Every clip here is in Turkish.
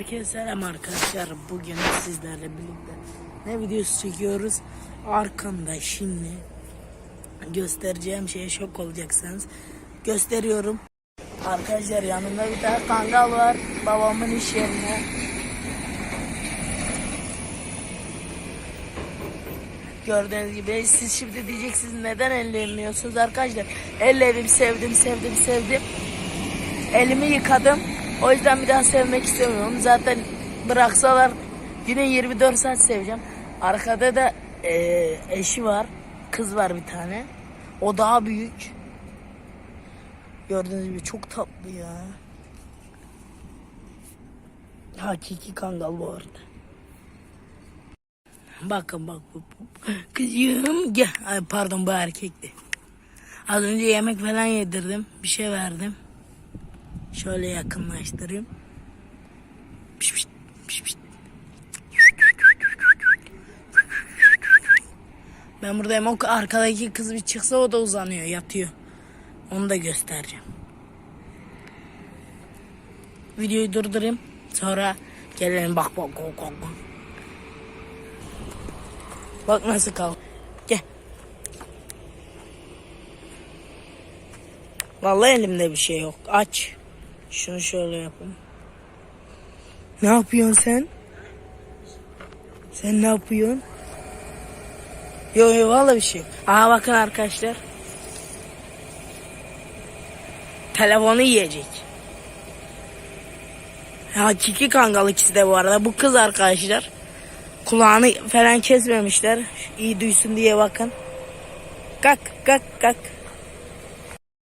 Herkese selam arkadaşlar. Bugün sizlerle birlikte ne videosu çekiyoruz? Arkamda şimdi göstereceğim şeye şok olacaksınız. Gösteriyorum. Arkadaşlar yanımda bir tane kangal var. Babamın iş yerine. Gördüğünüz gibi siz şimdi diyeceksiniz neden ellemiyorsunuz arkadaşlar. Elledim sevdim sevdim sevdim. Elimi yıkadım. O yüzden bir daha sevmek istemiyorum. Zaten bıraksalar yine 24 saat seveceğim. Arkada da e, eşi var. Kız var bir tane. O daha büyük. Gördüğünüz gibi çok tatlı ya. Hakiki kangal bu arada. Bakın bak bu. bu. Kızım gel. Ay, pardon bu erkekti. Az önce yemek falan yedirdim. Bir şey verdim. Şöyle yakınlaştırayım. Piş piş. Ben buradayım. O arkadaki kız bir çıksa o da uzanıyor, yatıyor. Onu da göstereceğim. Videoyu durdurayım. Sonra gelelim bak bak bak bak. bak. Bak nasıl kal. Gel. Vallahi elimde bir şey yok. Aç. Şunu şöyle yapayım. Ne yapıyorsun sen? Sen ne yapıyorsun? Yok yok vallahi bir şey. Aha bakın arkadaşlar. Telefonu yiyecek. Hakiki kangal ikisi de bu arada. Bu kız arkadaşlar. Kulağını falan kesmemişler. İyi duysun diye bakın. Kalk kalk kalk.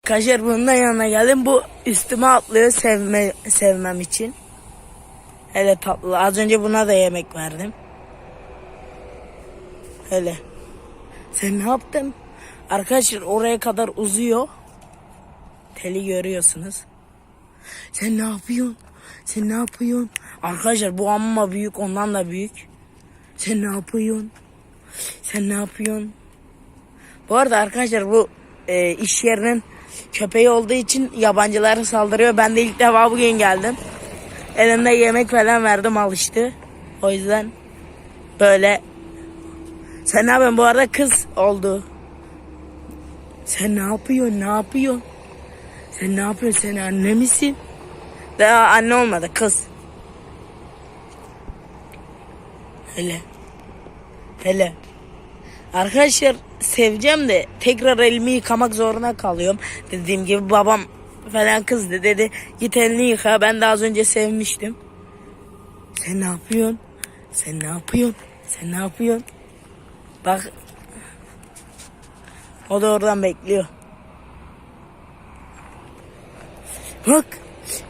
Kaşar bunun da yanına geldim. Bu üstüme atlıyor sevme, sevmem için. Hele tatlı. Az önce buna da yemek verdim. Hele. Sen ne yaptın? Arkadaşlar oraya kadar uzuyor. Teli görüyorsunuz. Sen ne yapıyorsun? Sen ne yapıyorsun? Arkadaşlar bu amma büyük ondan da büyük. Sen ne yapıyorsun? Sen ne yapıyorsun? Bu arada arkadaşlar bu e, iş yerinin köpeği olduğu için yabancılara saldırıyor. Ben de ilk defa bugün geldim. Elimde yemek falan verdim alıştı. O yüzden böyle sen ne yapıyorsun? Bu arada kız oldu. Sen ne yapıyorsun? Ne yapıyorsun? Sen ne yapıyorsun? Sen anne misin? Daha anne olmadı kız. Hele. Hele. Arkadaşlar seveceğim de tekrar elimi yıkamak zorunda kalıyorum. Dediğim gibi babam falan kızdı dedi git elini yıka ben de az önce sevmiştim. Sen ne yapıyorsun? Sen ne yapıyorsun? Sen ne yapıyorsun? Bak. O da oradan bekliyor. Bak.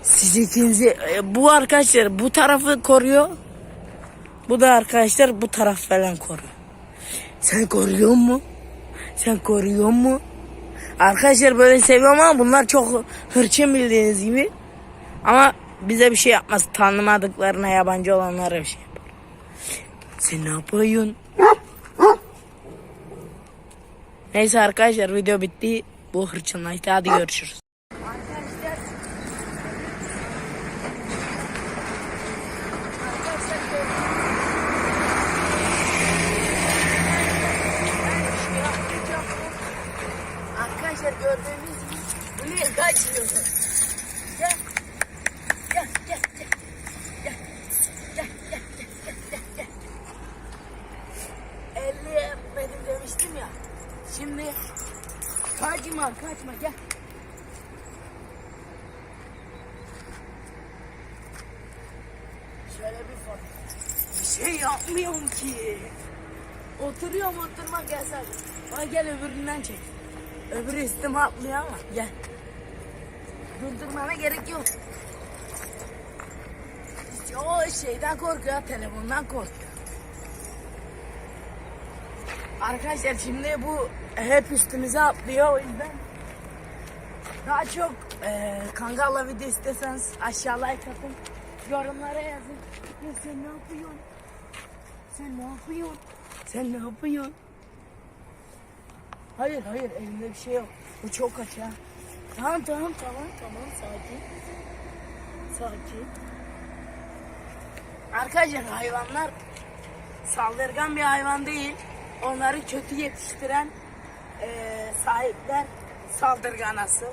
Siz ikinizi bu arkadaşlar bu tarafı koruyor. Bu da arkadaşlar bu taraf falan koruyor. Sen koruyor mu? Sen koruyor mu? Arkadaşlar böyle seviyorum ama bunlar çok hırçın bildiğiniz gibi. Ama bize bir şey yapmaz. Tanımadıklarına yabancı olanlara bir şey yapar. Sen ne yapıyorsun? Neyse arkadaşlar video bitti. Bu hırçınlaştı. Hadi görüşürüz. Buraya kaçıyor. Gel. Gel gel gel. Gel. Gel gel gel gel gel. Yemedim demiştim ya. Şimdi kaçma kaçma gel. Şöyle bir foto. Bir şey yapmıyorum ki. Oturuyorum oturmak yasak. Bana gel öbüründen çek. Öbürü üstüme atlıyor ama gel. Durdurmana gerek yok. O şeyden korkuyor, telefondan korkuyor. Arkadaşlar şimdi bu hep üstümüze atlıyor o yüzden daha çok e, Kangal'la video isteseniz aşağı like atın. Yorumlara yazın. Ya sen ne yapıyorsun? Sen ne yapıyorsun? Sen ne yapıyorsun? Hayır hayır elimde bir şey yok. Bu çok aç ha. Tamam tamam tamam tamam sakin. Sakin. Arkadaşlar hayvanlar saldırgan bir hayvan değil. Onları kötü yetiştiren eee, sahipler saldırgan asıl.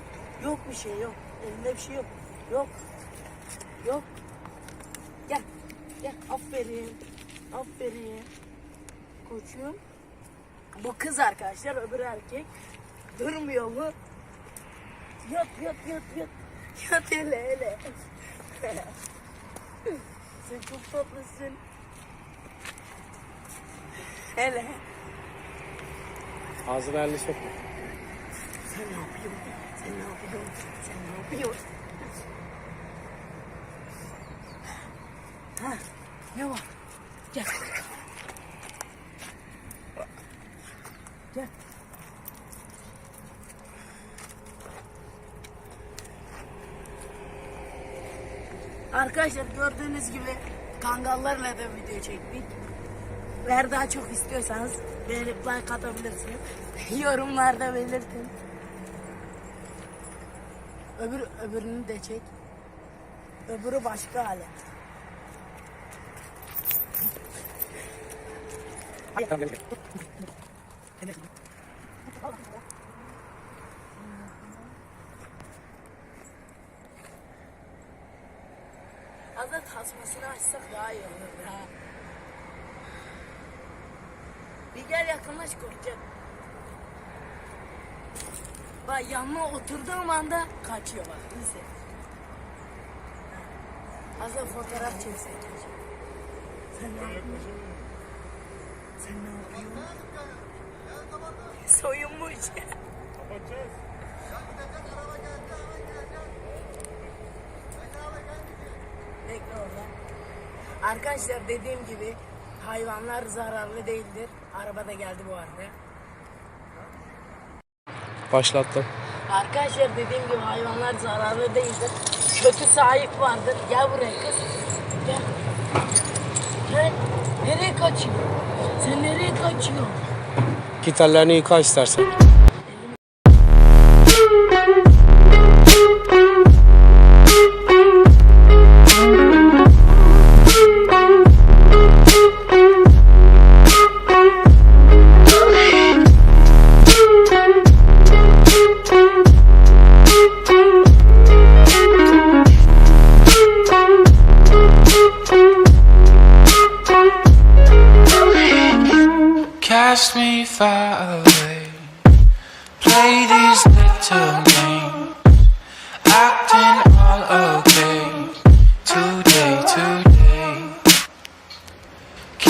Yok bir şey yok. Elinde bir şey yok. Yok. Yok. Gel. Gel. Aferin. Aferin. Koçum. Bu kız arkadaşlar öbür erkek. Durmuyor mu? Yat yat yat yat. Yat hele hele. Sen çok tatlısın. Hele. Ağzına elini sokma. Sen ne yapıyorsun? Sen ne yapıyorsun? Sen ne yapıyorsun? Ha, ne var? Gel. Gel. Arkadaşlar gördüğünüz gibi kangallarla da video çektik. Eğer daha çok istiyorsanız beğenip like atabilirsiniz. Yorumlarda belirtin. Öbür öbürünü de çek. Öbürü başka alet. Azda tasmasını açsak daha iyi olur ha. Bir gel yakınlaş korkacak. Bak yanıma oturduğum anda kaçıyor bak. İzle. Azda fotoğraf çeksek. Sen ne yapıyorsun? Sen ne yapıyorsun? Soyunmuş. Bekle orada. Arkadaşlar dediğim gibi hayvanlar zararlı değildir. Araba da geldi bu arada. Başlattım. Arkadaşlar dediğim gibi hayvanlar zararlı değildir. Kötü sahip vardır. Gel buraya kız. Gel. Gel. Nereye kaçıyorsun? Sen nereye kaçıyorsun? Gitarlarını yıka istersen.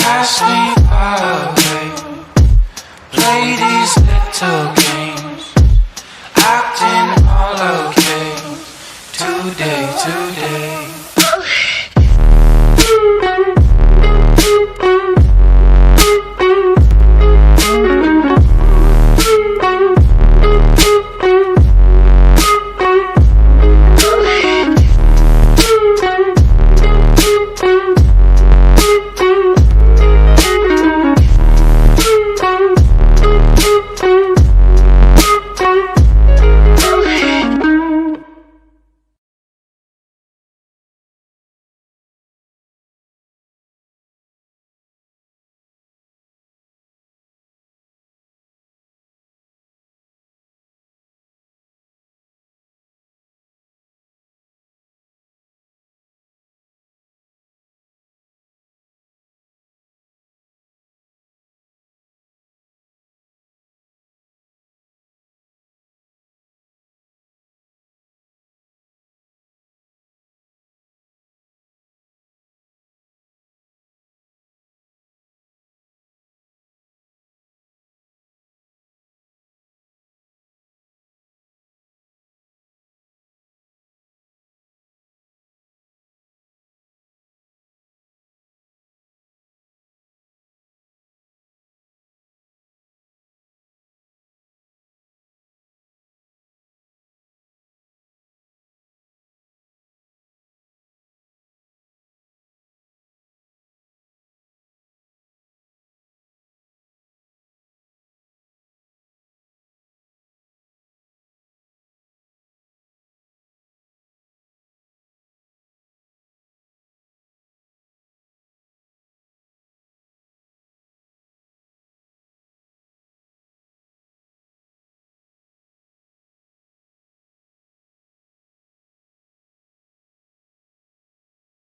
Cast me away. Play these little games. Acting all okay. Today, today.